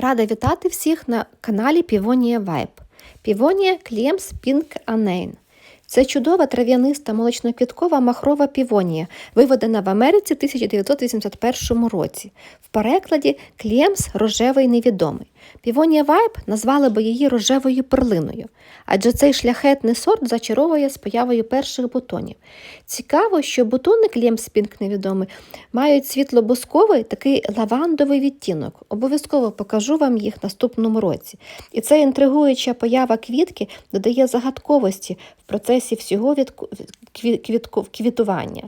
Рада вітати всіх на каналі Півонія Vibe. Півонія Кліємс Pink Anane. Це чудова трав'яниста молочноквіткова махрова півонія, виведена в Америці в 1981 році. В перекладі Кліємс рожевий невідомий. Півонія Vibe назвали би її рожевою перлиною, адже цей шляхетний сорт зачаровує з появою перших бутонів. Цікаво, що бутони Клємспінк невідомий мають світло-бусковий такий лавандовий відтінок. Обов'язково покажу вам їх наступному році. І ця інтригуюча поява квітки додає загадковості в процесі всього квітку- квітування.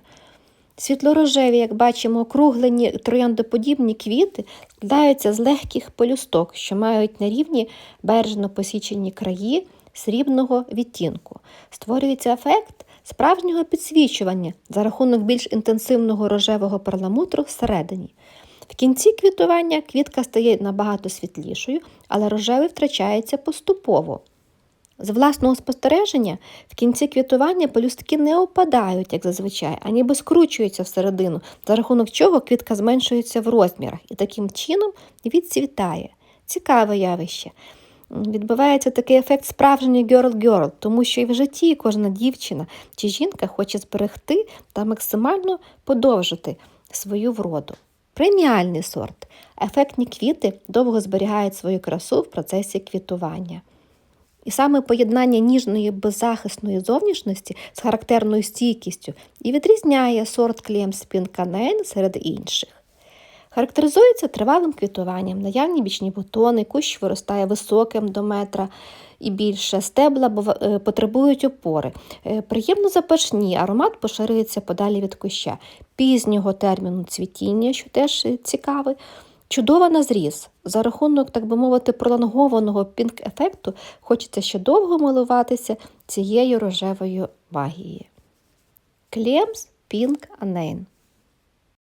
Світлорожеві, як бачимо, округлені трояндоподібні квіти складаються з легких пелюсток, що мають на рівні бережно посічені краї срібного відтінку. Створюється ефект справжнього підсвічування за рахунок більш інтенсивного рожевого перламутру всередині. В кінці квітування квітка стає набагато світлішою, але рожевий втрачається поступово. З власного спостереження, в кінці квітування пелюстки не опадають, як зазвичай, а ніби скручуються всередину, за рахунок чого квітка зменшується в розмірах і таким чином відцвітає. Цікаве явище. Відбувається такий ефект справжньої girl-girl, тому що і в житті кожна дівчина чи жінка хоче зберегти та максимально подовжити свою вроду. Преміальний сорт. Ефектні квіти довго зберігають свою красу в процесі квітування. І саме поєднання ніжної беззахисної зовнішності з характерною стійкістю і відрізняє сорт Клємс Пінканейн серед інших. Характеризується тривалим квітуванням, наявні бічні бутони, кущ виростає високим до метра і більше, стебла е, потребують опори. Е, Приємно запашні, аромат поширюється подалі від куща, пізнього терміну цвітіння, що теж цікаве. Чудова на зріз. За рахунок, так би мовити, пролонгованого пінк-ефекту хочеться ще довго милуватися цією рожевою магією. Клемс Пінк Анейн.